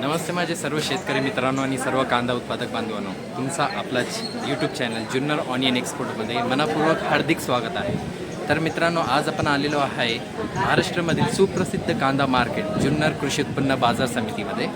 नमस्ते माझे सर्व शेतकरी मित्रांनो आणि सर्व कांदा उत्पादक बांधवांनो. तुमचा आपला यूट्यूब चॅनल जुन्नर ऑनियन एक्सपोर्टमध्ये मनापूर्वक हार्दिक स्वागत आहे. तर मित्रांनो आज आपण आलेलो आहे महाराष्ट्रामधील सुप्रसिद्ध कांदा मार्केट जुन्नर कृषी उत्पन्न बाजार समितीमध्ये.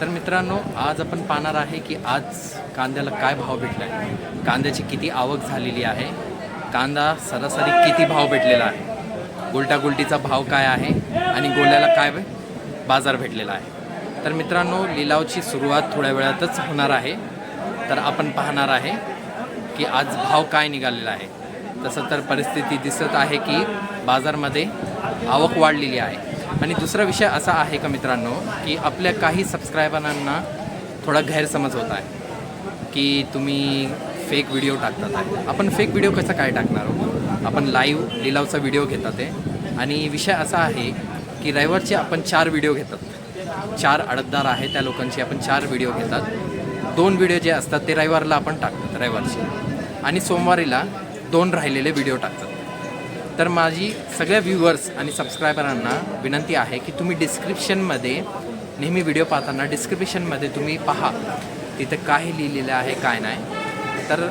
तर मित्रांनो आज आपण पाहणार आहे की आज कांद्याला काय भाव भेटला आहे कांद्याची किती आवक झालेली आहे? कांदा सरासरी किती भाव भेटलेला आहे? गुलटागुलटीचा भाव काय आहे? आणि गोल्याला काय बाजार भेटलेला आहे? तर मित्रांनो लिलावची सुरुवात थोड्या वेळातच होणार आहे. तर आपण पाहणार आहे की आज भाव काय निघालेला आहे. तसं तर परिस्थिती दिसत आहे की बाजारमध्ये आवक वाढलेली आहे. आणि दुसरा विषय असा आहे का मित्रांनो की आपल्या काही सबस्क्रायबरांना थोडा गैरसमज होत आहे की तुम्ही फेक व्हिडिओ टाकतात आहे. आपण फेक व्हिडिओ कसा काय टाकणार आहोत आपण लाईव्ह लिलावचा व्हिडिओ घेतात आहे. आणि विषय असा आहे की रविवारचे आपण चार व्हिडिओ घेतात. चार अडतदार आहे त्या लोकांची आपण चार व्हिडिओ घेतात. दोन व्हिडिओ जे असतात ते रविवारला आपण टाकतात रविवारचे. आणि सोमवारीला दोन राहिलेले व्हिडिओ टाकतात. तर माझी सगळ्या व्ह्युअर्स आणि सबस्क्रायबरांना विनंती आहे की तुम्ही डिस्क्रिप्शनमध्ये नेहमी व्हिडिओ पाहताना डिस्क्रिप्शनमध्ये तुम्ही पहा तिथं काय लिहिलेलं आहे काय नाही. तर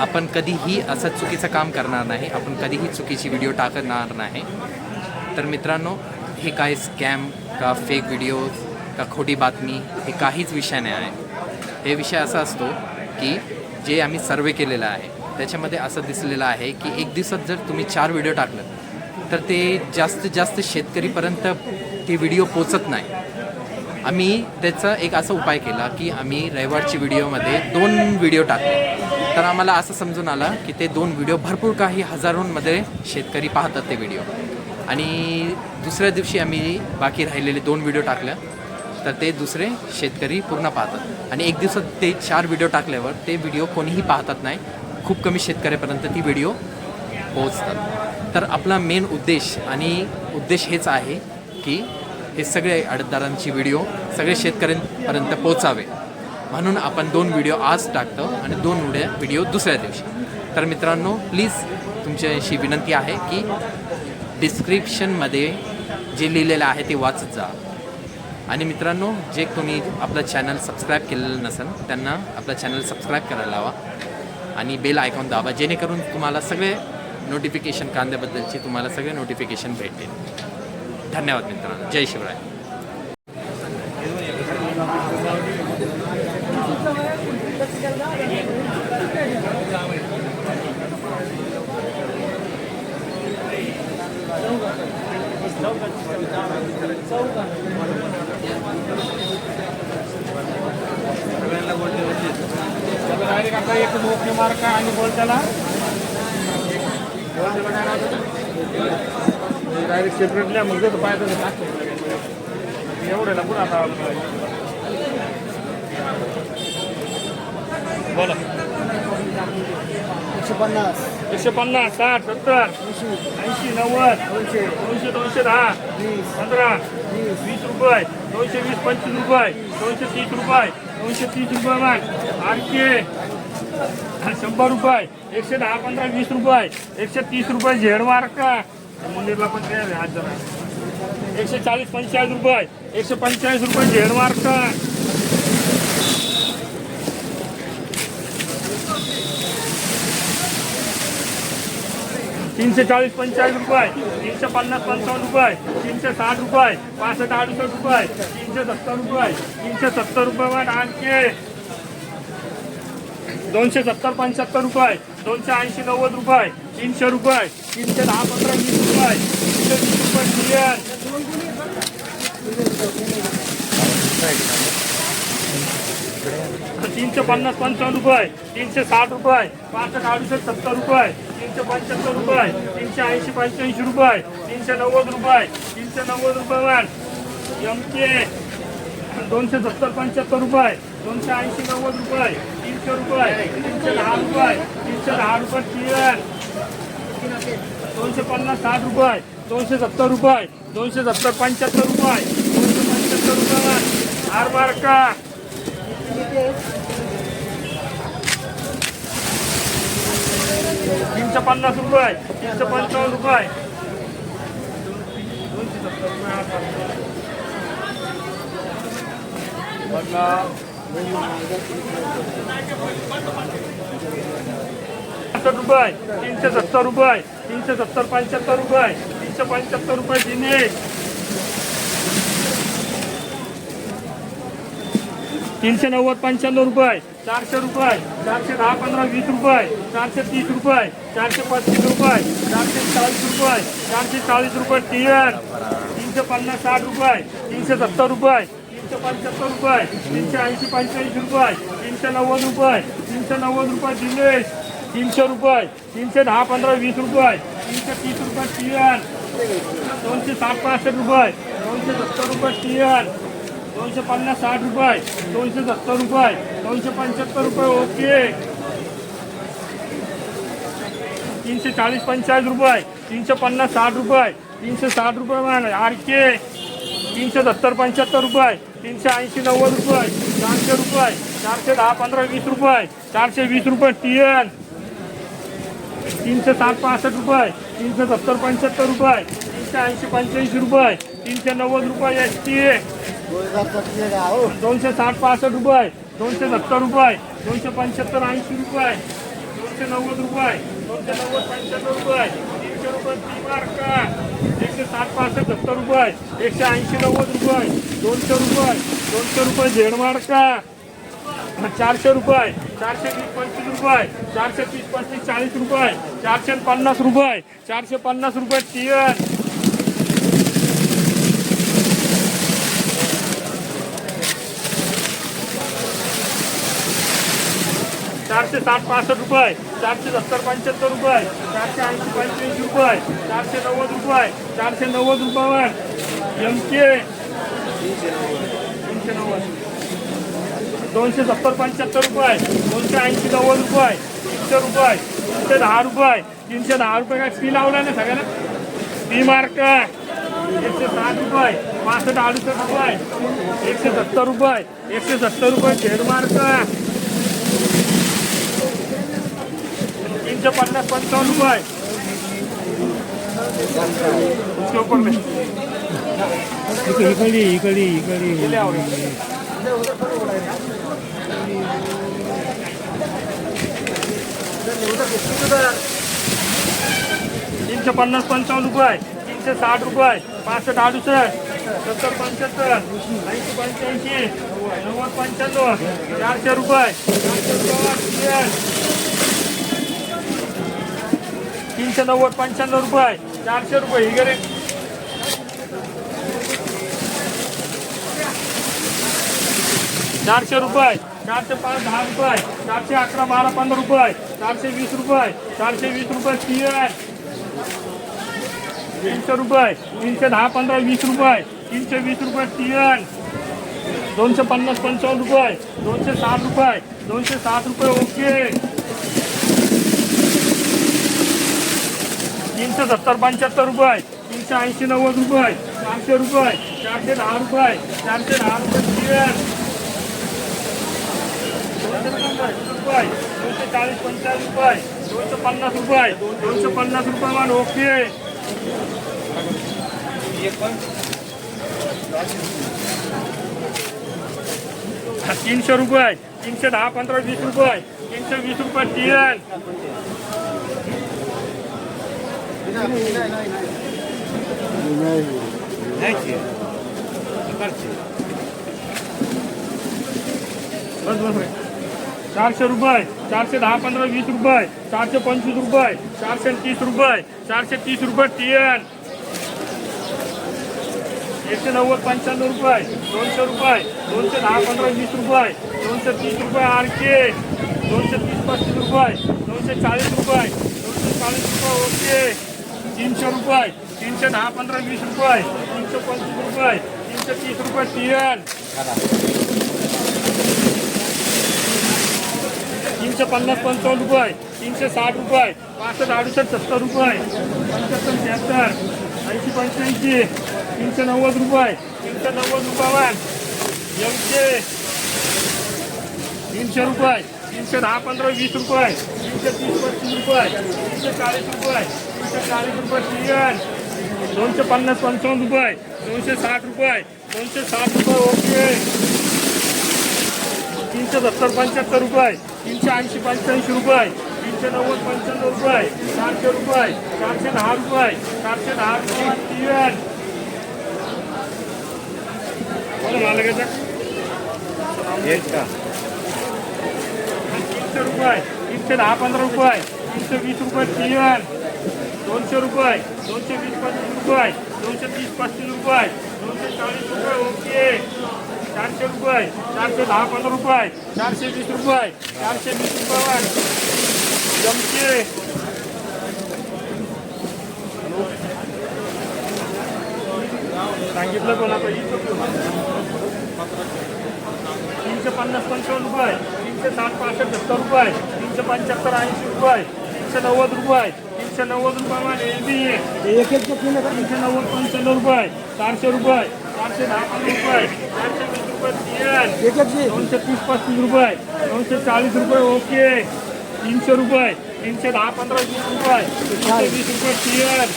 आपण कधीही असं चुकीचं काम करणार नाही आपण कधीही चुकीची व्हिडिओ टाकणार नाही. तर मित्रांनो हे काय स्कॅम का फेक व्हिडिओज का खोटी बातमी हे काहीच विषय नाही आहे. हे विषय असा असतो की जे आम्ही सर्वे केलेला आहे त्याच्यामध्ये असं दिसलेलं आहे की एक दिवसात जर तुम्ही चार व्हिडिओ टाकलं तर ते जास्तीत जास्त शेतकरीपर्यंत ते व्हिडिओ पोचत नाही. आम्ही त्याचा एक असा उपाय केला की आम्ही रविवारची व्हिडिओमध्ये दोन व्हिडिओ टाकले. तर आम्हाला असं समजून आलं की ते दोन व्हिडिओ भरपूर काही हजारोंमध्ये शेतकरी पाहतात ते व्हिडिओ आणि दुसऱ्या दिवशी आम्ही बाकी राहिलेले दोन व्हिडिओ टाकल्या. तर ते दुसरे शेतकरी पूर्ण पाहतात. आणि एक दिवसात ते चार व्हिडिओ टाकल्यावर ते व्हिडिओ कोणीही पाहतात नाही. खूप कमी शेतकऱ्यापर्यंत ती व्हिडिओ पोहोचतात. तर आपला मेन उद्देश आणि उद्देश हेच आहे की हे सगळे अडतदारांची व्हिडिओ सगळे शेतकऱ्यांपर्यंत पोचावे म्हणून आपण दोन व्हिडिओ आज टाकतो आणि दोन व्हिडिओ व्हिडिओ दुसऱ्या दिवशी. तर मित्रांनो प्लीज तुमच्याशी विनंती आहे की डिस्क्रिप्शनमध्ये जे लिहिलेलं आहे ते वाचत जा. आणि मित्रांनो जे कोणी आपलं चॅनल सबस्क्राईब केलेलं नसेल त्यांना आपलं चॅनल सबस्क्राईब करायला लावा आणि बेल आयकॉन दाबा जेणेकरून तुम्हाला सगळे नोटिफिकेशन कांद्याबद्दलचे तुम्हाला सगळे नोटिफिकेशन भेटतील धन्यवाद मित्रांनो. जय शिवराय. डायरेक्ट एक मोकळी मार्क आणि बोल त्याला डायरेक्ट सेपरेटली मग जसं पाहिजे एवढ्याला टाकतो पुन्हा आता बोला एकशे पन्नास. एकशे पन्नास साठ सत्तर ऐंशी ऐंशी नव्वद दोनशे दोनशे दोनशे दहा पंधरा वीस रुपये दोनशे वीस पंचवीस रुपये दोनशे तीस रुपये दोनशे तीस रुपये मग आणखी शंभर रुपये एकशे दहा पंधरा वीस रुपये एकशे तीस रुपये झेड मार्क मंदिरला पण काय आज जरा. एकशे चाळीस पंचेचाळीस रुपये एकशे पंचेचाळीस रुपये झेड मार्क तीनशे चाळीस पंचेचाळीस रुपये तीनशे पन्नास, पंचावन्न रुपये तीनशे साठ रुपये, पासष्ट अडुसष्ट रुपये तीनशे सत्तर रुपये तीनशे सत्तर रुपये वाट आणखी दोनशे सत्तर, पंच्याहत्तर रुपये, दोनशे ऐंशी, नव्वद रुपये, तीनशे रुपये, तीनशे दहा, पंधरा, वीस रुपये, तीनशे वीस रुपये क्लिअर तीनशे पन्नास, पंचावन्न रुपये, तीनशे साठ रुपये, पासष्ट अडुसष्ट सत्तर रुपये तीनशे पंच्याहत्तर रुपये तीनशे ऐंशी पंच्याऐंशी रुपये तीनशे नव्वद रुपये तीनशे नव्वद रुपये वाढ. एम के दोनशे सत्तर पंच्याहत्तर रुपये दोनशे ऐंशी नव्वद रुपये तीनशे रुपये तीनशे दहा रुपये तीनशे दहा रुपये क्लिअर दोनशे पन्नास साठ रुपये दोनशे सत्तर रुपये दोनशे सत्तर पंच्याहत्तर रुपये दोनशे पंच्याहत्तर रुपये हार मार्का तीनशे पन्नास रुपये तीनशे पंचावन्न रुपये. दोनशे सत्तर रुपये तीनशे सत्तर रुपये तीनशे सत्तर पंच्याहत्तर रुपये तीनशे पंच्याहत्तर रुपये दिने तीनशे नव्वद पंच्याण्णव रुपये. चारशे रुपये चारशे दहा पंधरा वीस रुपये चारशे तीस रुपये चारशे पस्तीस रुपये चारशे चाळीस रुपये चारशे चाळीस रुपये टीएन तीनशे पन्नास साठ रुपये तीनशे सत्तर रुपये तीनशे पंच्याहत्तर रुपये तीनशे ऐंशी पंच्याऐंशी रुपये तीनशे नव्वद रुपये तीनशे नव्वद रुपये दिनेश तीनशे रुपये तीनशे दहा पंधरा वीस रुपये तीनशे तीस रुपये टीएन दोनशे साठ पासष्ट रुपये दोनशे सत्तर रुपये टीएन दोनशे पन्नास साठ रुपये दोनशे सत्तर रुपये दोनशे पंच्याहत्तर रुपये ओके. तीनशे चाळीस पंचेचाळीस रुपये तीनशे पन्नास साठ रुपये तीनशे साठ रुपये मान आर के तीनशे सत्तर पंच्याहत्तर रुपये तीनशे ऐंशी नव्वद रुपये चारशे रुपये चारशे दहा पंधरा वीस रुपये चारशे वीस रुपये टी एन तीनशे साठ पासष्ट रुपये तीनशे सत्तर पंच्याहत्तर रुपये तीनशे ऐंशी पंच्याऐंशी रुपये तीनशे नव्वद रुपये एस टी दोनशे साठ पासष्ट रुपये. दोनशे सत्तर रुपये. दोनशे पंच्याहत्तर ऐंशी रुपये. दोनशे नव्वद रुपये. दोनशे नव्वद पंच्याहत्तर रुपये. तीनशे रुपये ती मार्का. एकशे साठ पासष्ट सत्तर रुपये. एकशे ऐंशी नव्वद रुपये. दोनशे रुपये. दोनशे रुपये झेड मार्का चारशे रुपये. चारशे वीस पंचवीस रुपये. चारशे तीस पस्तीस चाळीस रुपये. चारशे पन्नास रुपये. चारशे पन्नास रुपये टीएन चारशे साठ पासष्ट रुपये चारशे सत्तर पंच्याहत्तर रुपये चारशे ऐंशी पंच्याऐंशी रुपये चारशे नव्वद रुपये चारशे नव्वद रुपयावर एम के तीनशे नव्वद. दोनशे सत्तर पंच्याहत्तर रुपये दोनशे ऐंशी नव्वद रुपये तीनशे रुपये तीनशे दहा रुपये तीनशे दहा रुपये काय फी लावला ना सगळ्यांना? फी मार्क एकशे साठ रुपये पासष्ट अडुसष्ट रुपये एकशे सत्तर रुपये एकशे सत्तर रुपये झेड मार्क तीनशे पन्नास पंचावन्न रुपये उसके ऊपर में. इकडे तीनशे पन्नास पंचावन्न रुपये तीनशे साठ रुपये पासष्ट अडुसष्ट. सत्तर पंच्याहत्तर. ऐंशी पंच्याऐंशी. नव्वद पंच्याण्णव. चारशे रुपये. तीनशे नव्वद, पंच्याण्णव रुपये, चारशे रुपये, ही गेले चारशे रुपये, चारशे पाच, दहा रुपये, चारशे अकरा, बारा, पंधरा रुपये, चारशे वीस रुपये, चारशे वीस रुपये, तीन. तीनशे रुपये, तीनशे दहा, पंधरा, वीस रुपये, तीनशे वीस रुपये, तीन. दोनशे पन्नास, पंचावन्न रुपये, दोनशे साठ रुपये, दोनशे साठ रुपये, ओके. तीनशे सत्तर पंच्याहत्तर रुपये तीनशे ऐंशी नव्वद रुपये चारशे रुपये चारशे दहा रुपये चारशे दहा रुपये दोनशे रुपये दोनशे चाळीस पंचाळीस रुपये दोनशे पन्नास रुपये दोनशे पन्नास रुपये मान ओके. तीनशे रुपये तीनशे दहा पंधरा वीस रुपये तीनशे वीस रुपये टीएन चारशे रुपये चारशे दहा पंधरा वीस रुपये चारशे पंचवीस रुपये चारशे तीस रुपये चारशे तीस रुपये टीएन एकशे नव्वद पंच्याण्णव रुपये दोनशे रुपये दोनशे दहा पंधरा वीस रुपये दोनशे तीस रुपये आर के दोनशे तीस पस्तीस रुपये दोनशे चाळीस रुपये दोनशे चाळीस रुपये ओके तीनशे रुपये तीनशे दहा पंधरा वीस रुपये तीनशे पंचवीस रुपये तीनशे तीस रुपये टीएन तीनशे पन्नास पंचावन्न रुपये तीनशे साठ रुपये पासष्ट अडुसष्ट सत्तर रुपये पंच्याहत्तर त्र्याहत्तर ऐंशी पंच्याऐंशी तीनशे नव्वद रुपये तीनशे नव्वद रुपयावर. एकशे तीनशे रुपये तीनशे दहा पंधरा वीस रुपये तीनशे तीस पस्तीस रुपये तीनशे चाळीस रुपये. तीनशे चाळीस रुपये टीएन दोनशे पन्नास पंचावन्न रुपये दोनशे साठ रुपये दोनशे साठ रुपये ओके. सत्तर पंच्याहत्तर रुपये तीनशे ऐंशी पंच्याऐंशी रुपये तीनशे नव्वद पंच्याण्णव रुपये चारशे रुपये चारशे दहा रुपये चारशे दहा रुपये तीन बरं मला घ्यायचं तीनशे रुपये तीनशे दहा पंधरा रुपये तीनशे वीस रुपये तीन दोनशे रुपये दोनशे वीस पंचवीस रुपये दोनशे तीस पस्तीस रुपये दोनशे चाळीस रुपये ओके. चारशे रुपये चारशे दहा पंधरा रुपये चारशे वीस रुपये चारशे वीस रुपये. जमचे सांगितलं पण पाहिजे तीनशे पन्नास पंचावन्न रुपये तीनशे साठ पासष्ट सत्तर रुपये तीनशे पंच्याहत्तर ऐंशी रुपये तीनशे नव्वद रुपये. तीनशे नव्वद रुपये। मान एबी तीनशे नव्वद पंच्याण्णव रुपये चारशे रुपये चारशे दहा रुपये चारशे वीस रुपये तीन दोनशे तीस पस्तीस रुपये दोनशे चाळीस रुपये ओके तीनशे रुपये तीनशे दहा पंधरा वीस रुपये तीनशे वीस रुपये तीन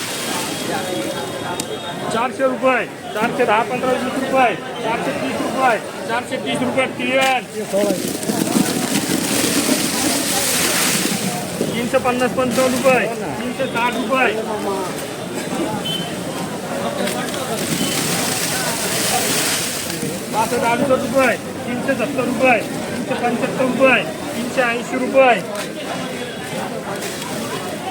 चारशे रुपये चारशे दहा पंधरा वीस रुपये चारशे तीस रुपये चारशे तीस रुपये तीन तीनशे पन्नास पंचावन्न रुपये. तीनशे साठ रुपये. पासष्ट अडुसष्ट रुपये. तीनशे सत्तर रुपये. तीनशे पंच्याहत्तर रुपये. तीनशे ऐंशी रुपये.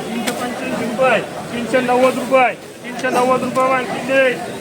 तीनशे पंच्याऐंशी रुपये. तीनशे नव्वद रुपये. तीनशे नव्वद रुपये किती